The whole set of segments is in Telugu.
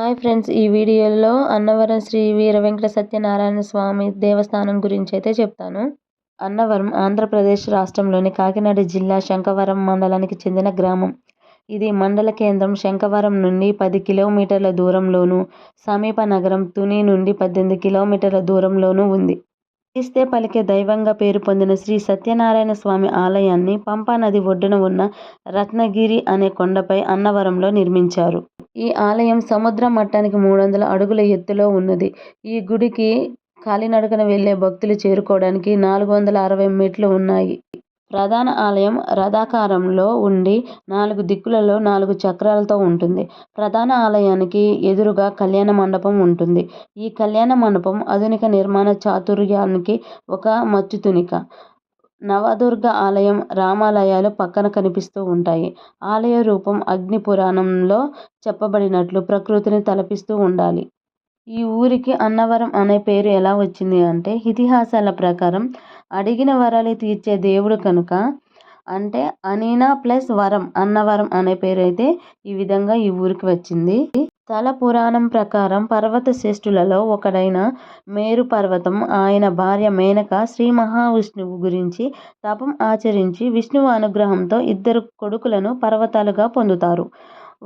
హాయ్ ఫ్రెండ్స్ ఈ వీడియోలో అన్నవరం శ్రీ వీర వెంకట సత్యనారాయణ స్వామి దేవస్థానం గురించి అయితే చెప్తాను. అన్నవరం ఆంధ్రప్రదేశ్ రాష్ట్రంలోని కాకినాడ జిల్లా శంఖవరం మండలానికి చెందిన గ్రామం. ఇది మండల కేంద్రం శంఖవరం నుండి పది కిలోమీటర్ల దూరంలోను సమీప నగరం తుని నుండి పద్దెనిమిది కిలోమీటర్ల దూరంలోనూ ఉంది. ఇస్తే పలికే దైవంగా పేరు పొందిన శ్రీ సత్యనారాయణ స్వామి ఆలయాన్ని పంపా నది ఒడ్డున ఉన్న రత్నగిరి అనే కొండపై అన్నవరంలో నిర్మించారు. ఈ ఆలయం సముద్ర మట్టానికి మూడు వందల అడుగుల ఎత్తులో ఉన్నది. ఈ గుడికి కాలినడకన వెళ్ళే భక్తులు చేరుకోవడానికి నాలుగు వందల అరవై మెట్లు ఉన్నాయి. ప్రధాన ఆలయం రథాకారంలో ఉండి నాలుగు దిక్కులలో నాలుగు చక్రాలతో ఉంటుంది. ప్రధాన ఆలయానికి ఎదురుగా కళ్యాణ మండపం ఉంటుంది. ఈ కళ్యాణ మండపం ఆధునిక నిర్మాణ చాతుర్యానికి ఒక మచ్చుతునిక. నవదుర్గ ఆలయం రామాలయాలు పక్కన కనిపిస్తూ ఉంటాయి. ఆలయ రూపం అగ్ని పురాణంలో చెప్పబడినట్లు ప్రకృతిని తలపిస్తూ ఉండాలి. ఈ ఊరికి అన్నవరం అనే పేరు ఎలా వచ్చింది అంటే ఇతిహాసాల ప్రకారం అడిగిన వరాలు తీర్చే దేవుడు కనుక అంటే అనీనా ప్లస్ వరం అన్నవరం అనే పేరు అయితే ఈ విధంగా ఈ ఊరికి వచ్చింది. స్థల పురాణం ప్రకారం పర్వత శ్రేష్ఠులలో ఒకడైన మేరు పర్వతం ఆయన భార్య మేనక శ్రీ మహావిష్ణువు గురించి తపం ఆచరించి విష్ణువు అనుగ్రహంతో ఇద్దరు కొడుకులను పర్వతాలుగా పొందుతారు.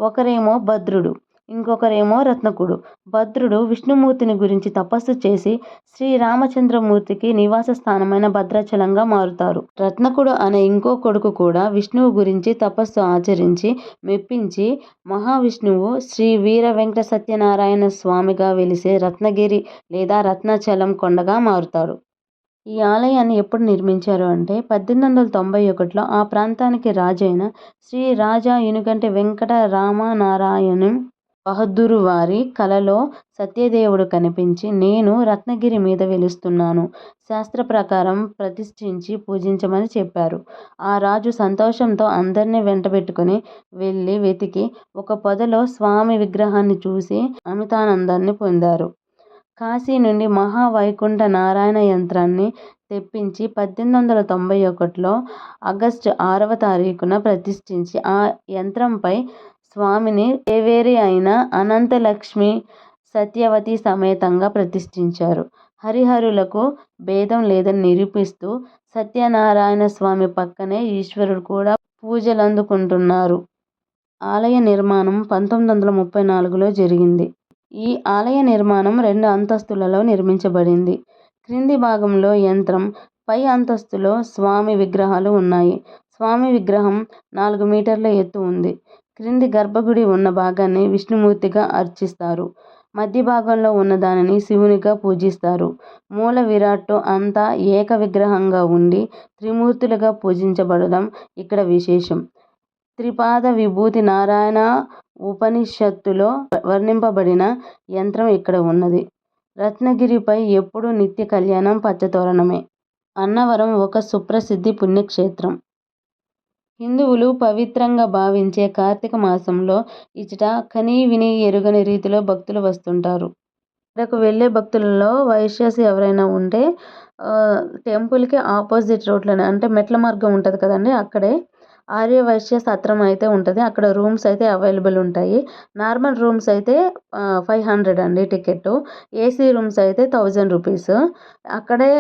ఒకరేమో భద్రుడు ఇంకొకరేమో రత్నకుడు. భద్రుడు విష్ణుమూర్తిని గురించి తపస్సు చేసి శ్రీరామచంద్రమూర్తికి నివాస స్థానమైన భద్రాచలంగా మారుతారు. రత్నకుడు అనే ఇంకో కొడుకు కూడా విష్ణువు గురించి తపస్సు ఆచరించి మెప్పించి మహావిష్ణువు శ్రీ వీర వెంకట సత్యనారాయణ స్వామిగా వెలిసే రత్నగిరి లేదా రత్నాచలం కొండగా మారుతాడు. ఈ ఆలయాన్ని ఎప్పుడు నిర్మించారు అంటే పద్దెనిమిది వందల తొంభై ఒకటిలో ఆ ప్రాంతానికి రాజైన శ్రీ రాజా ఇనుగంటి వెంకట రామనారాయణం బహదూరు వారి కలలో సత్యదేవుడు కనిపించి నేను రత్నగిరి మీద వెలుస్తున్నాను. శాస్త్ర ప్రకారం ప్రతిష్ఠించి పూజించమని చెప్పారు. ఆ రాజు సంతోషంతో అందరినీ వెంటబెట్టుకుని వెళ్ళి వెతికి ఒక పొదలో స్వామి విగ్రహాన్ని చూసి అమితానందాన్ని పొందారు. కాశీ నుండి మహావైకుంఠ నారాయణ యంత్రాన్ని తెప్పించి పద్దెనిమిది వందల తొంభై ఒకటిలో ఆగస్టు ఆరవ తారీఖున ప్రతిష్ఠించి ఆ యంత్రంపై స్వామిని దేవేరి అయిన అనంతలక్ష్మి సత్యవతి సమేతంగా ప్రతిష్ఠించారు. హరిహరులకు భేదం లేదని నిరూపిస్తూ సత్యనారాయణ స్వామి పక్కనే ఈశ్వరుడు కూడా పూజలు అందుకుంటున్నారు ఆలయ నిర్మాణం పంతొమ్మిది వందల ముప్పై నాలుగులో జరిగింది. ఈ ఆలయ నిర్మాణం రెండు అంతస్తులలో నిర్మించబడింది. క్రింది భాగంలో యంత్రం పై అంతస్తులో స్వామి విగ్రహాలు ఉన్నాయి. స్వామి విగ్రహం నాలుగు మీటర్ల ఎత్తు ఉంది. క్రింది గర్భగుడి ఉన్న భాగాన్ని విష్ణుమూర్తిగా అర్చిస్తారు. మధ్య భాగంలో ఉన్న దానిని శివునిగా పూజిస్తారు. మూల విరాట్టు అంతా ఏక విగ్రహంగా ఉండి త్రిమూర్తులుగా పూజించబడడం ఇక్కడ విశేషం. త్రిపాద విభూతి నారాయణ ఉపనిషత్తులో వర్ణింపబడిన యంత్రం ఇక్కడ ఉన్నది. రత్నగిరిపై ఎప్పుడూ నిత్య కళ్యాణం పచ్చతోరణమే. అన్నవరం ఒక సుప్రసిద్ధి పుణ్యక్షేత్రం. హిందువులు పవిత్రంగా భావించే కార్తీక మాసంలో ఇచ్చట కనీ విని ఎరుగని రీతిలో భక్తులు వస్తుంటారు. ఇక్కడకు వెళ్ళే భక్తులలో వైశ్యాస్ ఎవరైనా ఉంటే టెంపుల్కి ఆపోజిట్ రోడ్లోనే అంటే మెట్ల మార్గం ఉంటుంది కదండి అక్కడే ఆర్య వైశ్య సత్రం అయితే ఉంటుంది. అక్కడ రూమ్స్ అయితే అవైలబుల్ ఉంటాయి. నార్మల్ రూమ్స్ అయితే ఫైవ్ హండ్రెడ్ అండి టికెట్ ఏసీ రూమ్స్ అయితే థౌజండ్ రూపీస్. అక్కడే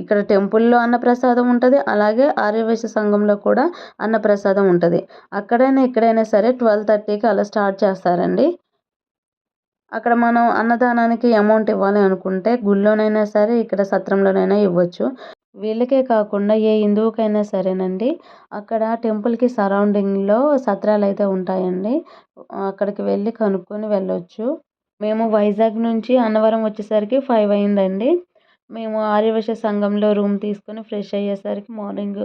ఇక్కడ టెంపుల్లో అన్నప్రసాదం ఉంటుంది. అలాగే ఆర్యవైశ్య సంఘంలో కూడా అన్నప్రసాదం ఉంటుంది. అక్కడైనా ఇక్కడైనా సరే ట్వెల్వ్ థర్టీకి అలా స్టార్ట్ చేస్తారండి. అక్కడ మనం అన్నదానానికి అమౌంట్ ఇవ్వాలి అనుకుంటే గుళ్ళోనైనా సరే ఇక్కడ సత్రంలోనైనా ఇవ్వచ్చు. వీళ్ళకే కాకుండా ఏ హిందువుకైనా సరేనండి అక్కడ టెంపుల్కి సరౌండింగ్లో సత్రాలు అయితే ఉంటాయండి. అక్కడికి వెళ్ళి కనుక్కొని వెళ్ళొచ్చు. మేము వైజాగ్ నుంచి అన్నవరం వచ్చేసరికి ఫైవ్ అయిందండి. మేము ఆర్యవైశ్య సంఘంలో రూమ్ తీసుకొని ఫ్రెష్ అయ్యేసరికి మార్నింగ్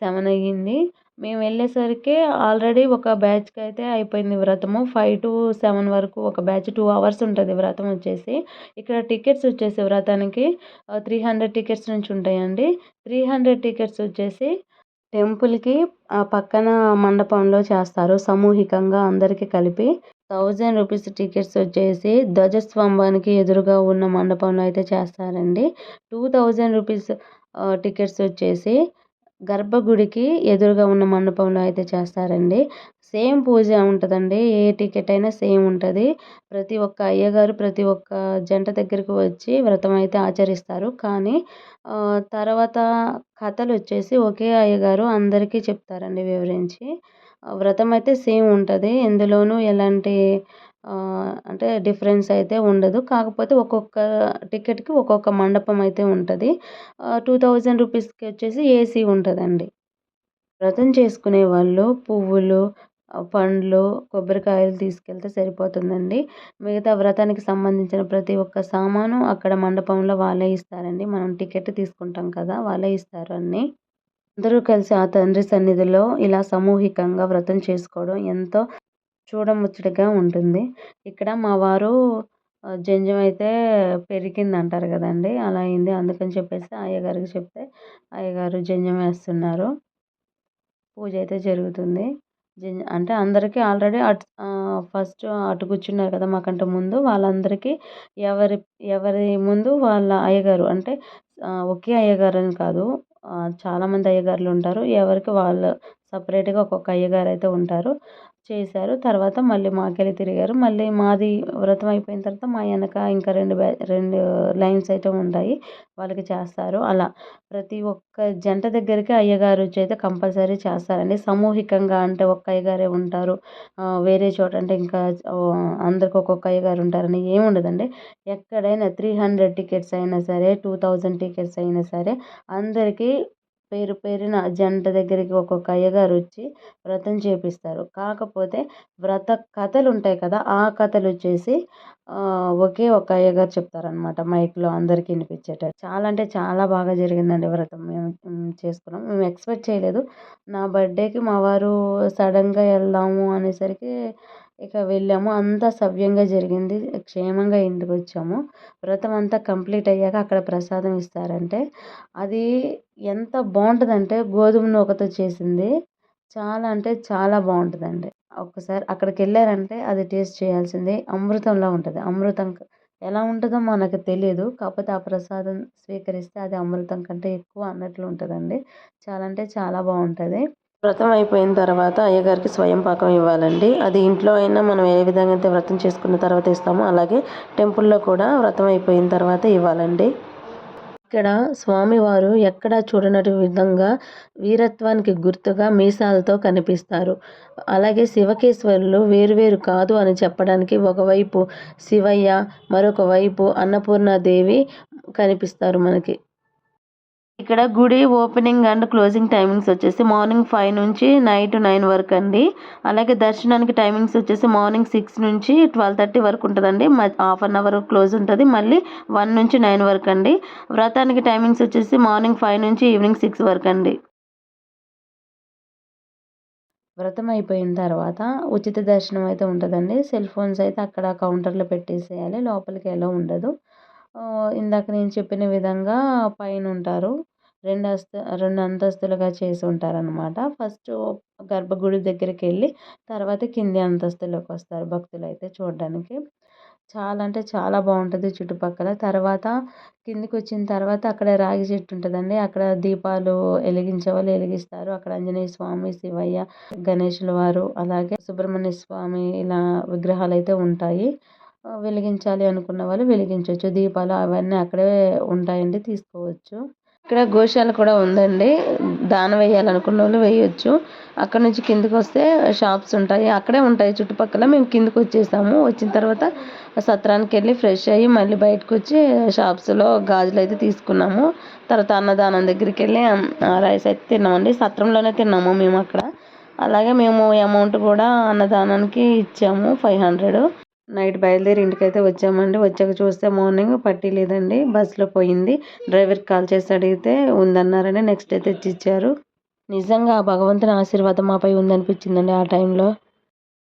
సెవెన్ అయ్యింది. మేము వెళ్ళేసరికి ఆల్రెడీ ఒక బ్యాచ్కి అయితే అయిపోయింది వ్రతము. ఫైవ్ టు సెవెన్ వరకు ఒక బ్యాచ్ టూ అవర్స్ ఉంటుంది వ్రతం వచ్చేసి. ఇక్కడ టికెట్స్ వచ్చేసి వ్రతానికి త్రీ హండ్రెడ్ టికెట్స్ నుంచి ఉంటాయండి. త్రీ హండ్రెడ్ టికెట్స్ వచ్చేసి టెంపుల్కి ఆ పక్కన మండపంలో చేస్తారు. సమూహికంగా అందరికీ కలిపి థౌజండ్ రూపీస్ టికెట్స్ వచ్చేసి ధ్వజస్తంభానికి ఎదురుగా ఉన్న మండపంలో అయితే చేస్తారండి. టూ థౌజండ్ రూపీస్ టికెట్స్ వచ్చేసి గర్భగుడికి ఎదురుగా ఉన్న మండపంలో అయితే చేస్తారండి. సేమ్ పూజ ఉంటుందండి. ఏ టికెట్ అయినా సేమ్ ఉంటుంది. ప్రతి ఒక్క అయ్యగారు ప్రతి ఒక్క జంట దగ్గరికి వచ్చి వ్రతం అయితే ఆచరిస్తారు. కానీ తర్వాత కథలు వచ్చేసి ఒకే అయ్యగారు అందరికీ చెప్తారండి వివరించి. వ్రతం అయితే సేమ్ ఉంటుంది. ఎందులోనూ ఎలాంటి అంటే డిఫరెన్స్ అయితే ఉండదు. కాకపోతే ఒక్కొక్క టికెట్కి ఒక్కొక్క మండపం అయితే ఉంటుంది. టూ థౌజండ్ రూపీస్కి వచ్చేసి ఏసీ ఉంటుందండి. వ్రతం చేసుకునే వాళ్ళు పువ్వులు పండ్లు కొబ్బరికాయలు తీసుకెళ్తే సరిపోతుందండి. మిగతా వ్రతానికి సంబంధించిన ప్రతి ఒక్క సామాను అక్కడ మండపంలో వాళ్ళే ఇస్తారండి. మనం టికెట్ తీసుకుంటాం కదా వాళ్ళే ఇస్తారు అన్నీ. అందరూ కలిసి ఆ తండ్రి సన్నిధిలో ఇలా సామూహికంగా వ్రతం చేసుకోవడం ఎంతో చూడముచ్చటగా ఉంటుంది. ఇక్కడ మా వారు జంజం అయితే పెరిగింది అంటారు కదండి. అలా అయింది. అందుకని చెప్పేసి అయ్యగారికి చెప్తే అయ్యగారు జంజం వేస్తున్నారు. పూజ అయితే జరుగుతుంది. అంటే అందరికీ ఆల్రెడీ అటు ఫస్ట్ అటు కూర్చున్నారు కదా మాకంటే ముందు. వాళ్ళందరికీ ఎవరి ఎవరి ముందు వాళ్ళ అయ్యగారు అంటే ఒకే అయ్యగారు అని కాదు. చాలామంది అయ్యగారులు ఉంటారు. ఎవరికి వాళ్ళు సపరేట్గా ఒక్కొక్క అయ్యగారు అయితే ఉంటారు. చేశారు. తర్వాత మళ్ళీ మాకెళ్ళి తిరిగారు. మళ్ళీ మాది వ్రతం అయిపోయిన తర్వాత మా వెనక ఇంకా రెండు బ్యా రెండు లైన్స్ అయితే ఉంటాయి. వాళ్ళకి చేస్తారు. అలా ప్రతి ఒక్క జంట దగ్గరికి అయ్యగారు వచ్చి అయితే కంపల్సరీ చేస్తారండి. సామూహికంగా అంటే ఒక్క అయ్యగారే ఉంటారు. వేరే చోట అంటే ఇంకా అందరికి ఒక్కొక్క అయ్యగారు ఉంటారని ఏమి ఉండదండి. ఎక్కడైనా త్రీ హండ్రెడ్ టికెట్స్ అయినా సరే టూ థౌజండ్ టికెట్స్ అయినా సరే అందరికీ పేరు పేరున జంట దగ్గరికి ఒక్కొక్క అయ్యగారు వచ్చి వ్రతం చేపిస్తారు. కాకపోతే వ్రత కథలు ఉంటాయి కదా ఆ కథలు వచ్చేసి ఒకే ఒక అయ్యగారు చెప్తారనమాట మైక్లో అందరికీ వినిపించేటట్టు. చాలా అంటే చాలా బాగా జరిగిందండి వ్రతం మేము చేసుకున్నాం. మేము ఎక్స్పెక్ట్ చేయలేదు. నా బర్త్డేకి మా వారు సడన్గా వెళ్దాము అనేసరికి ఇక వెళ్ళాము. అంతా సవ్యంగా జరిగింది. క్షేమంగా ఇంటికి వచ్చాము. వ్రతం అంతా కంప్లీట్ అయ్యాక అక్కడ ప్రసాదం ఇస్తారంటే అది ఎంత బాగుంటుందంటే గోధుమ నూకతో చేసింది. చాలా అంటే చాలా బాగుంటుందండి. ఒక్కసారి అక్కడికి వెళ్ళారంటే అది టేస్ట్ చేయాల్సిందే. అమృతంలా ఉంటుంది. అమృతం ఎలా ఉంటుందో మనకు తెలియదు కాకపోతే ఆ ప్రసాదం స్వీకరిస్తే అది అమృతం కంటే ఎక్కువ అన్నట్లు ఉంటుందండి. చాలా అంటే చాలా బాగుంటుంది. వ్రతం అయిపోయిన తర్వాత అయ్యగారికి స్వయం పాకం ఇవ్వాలండి. అది ఇంట్లో అయినా మనం ఏ విధంగా అయితే వ్రతం చేసుకున్న తర్వాత ఇస్తామో అలాగే టెంపుల్లో కూడా వ్రతం అయిపోయిన తర్వాత ఇవ్వాలండి. ఇక్కడ స్వామివారు ఎక్కడా చూడనటు విధంగా వీరత్వానికి గుర్తుగా మీసాలతో కనిపిస్తారు. అలాగే శివకేశ్వరులు వేరువేరు కాదు అని చెప్పడానికి ఒకవైపు శివయ్య మరొక వైపు అన్నపూర్ణాదేవి కనిపిస్తారు మనకి. ఇక్కడ గుడి ఓపెనింగ్ అండ్ క్లోజింగ్ టైమింగ్స్ వచ్చేసి మార్నింగ్ ఫైవ్ నుంచి నైట్ నైన్ వరకు అండి. అలాగే దర్శనానికి టైమింగ్స్ వచ్చేసి మార్నింగ్ సిక్స్ నుంచి ట్వెల్వ్ థర్టీ వరకు ఉంటుందండి. హాఫ్ అన్ అవర్ క్లోజ్ ఉంటుంది. మళ్ళీ వన్ నుంచి నైన్ వరకు అండి. వ్రతానికి టైమింగ్స్ వచ్చేసి మార్నింగ్ ఫైవ్ నుంచి ఈవినింగ్ సిక్స్ వరకు అండి. వ్రతం అయిపోయిన తర్వాత ఉచిత దర్శనం అయితే ఉంటుందండి. సెల్ ఫోన్స్ అయితే అక్కడ కౌంటర్లో పెట్టేసేయాలి. లోపలికి ఎలా ఉండదు. ఇందాక నేను చెప్పిన విధంగా పైన ఉంటారు. రెండు అస్త రెండు అంతస్తులుగా చేసి ఉంటారనమాట ఫస్ట్ గర్భగుడి దగ్గరికి వెళ్ళి తర్వాత కింది అంతస్తులోకి వస్తారు భక్తులు అయితే చూడడానికి. చాలా అంటే చాలా బాగుంటుంది చుట్టుపక్కల. తర్వాత కిందికి వచ్చిన తర్వాత అక్కడ రాగి చెట్టు ఉంటుందండి. అక్కడ దీపాలు వెలిగించే వాళ్ళు వెలిగిస్తారు. అక్కడ ఆంజనేయ స్వామి శివయ్య గణేషుల వారు అలాగే సుబ్రహ్మణ్య స్వామి ఇలా విగ్రహాలు అయితే ఉంటాయి వెలిగించాలి అనుకున్న వాళ్ళు వెలిగించవచ్చు దీపాలు అవన్నీ అక్కడే ఉంటాయండి తీసుకోవచ్చు. ఇక్కడ గోశాల కూడా ఉందండి. దాన వేయాలనుకున్న వాళ్ళు వేయొచ్చు. అక్కడ నుంచి కిందకి వస్తే షాప్స్ ఉంటాయి. అక్కడే ఉంటాయి చుట్టుపక్కల. మేము కిందకి వచ్చేసాము. వచ్చిన తర్వాత సత్రానికి వెళ్ళి ఫ్రెష్ అయ్యి మళ్ళీ బయటకు వచ్చి షాప్స్లో గాజులు అయితే తీసుకున్నాము. తర్వాత అన్నదానం దగ్గరికి వెళ్ళి రైస్ అయితే తిన్నామండి. సత్రంలోనే తిన్నాము మేము అక్కడ. అలాగే మేము అమౌంట్ కూడా అన్నదానానికి ఇచ్చాము ఫైవ్ హండ్రెడ్. నైట్ బయలుదేరి ఇంటికైతే వచ్చామండి. వచ్చాక చూస్తే మార్నింగ్ పట్టీ లేదండి. బస్సులో పోయింది. డ్రైవర్కి కాల్ చేసి అడిగితే ఉందన్నారని నెక్స్ట్ డే తెచ్చి ఇచ్చారు నిజంగా ఆ భగవంతుని ఆశీర్వాదం మాపై ఉందనిపించిందండి ఆ టైంలో.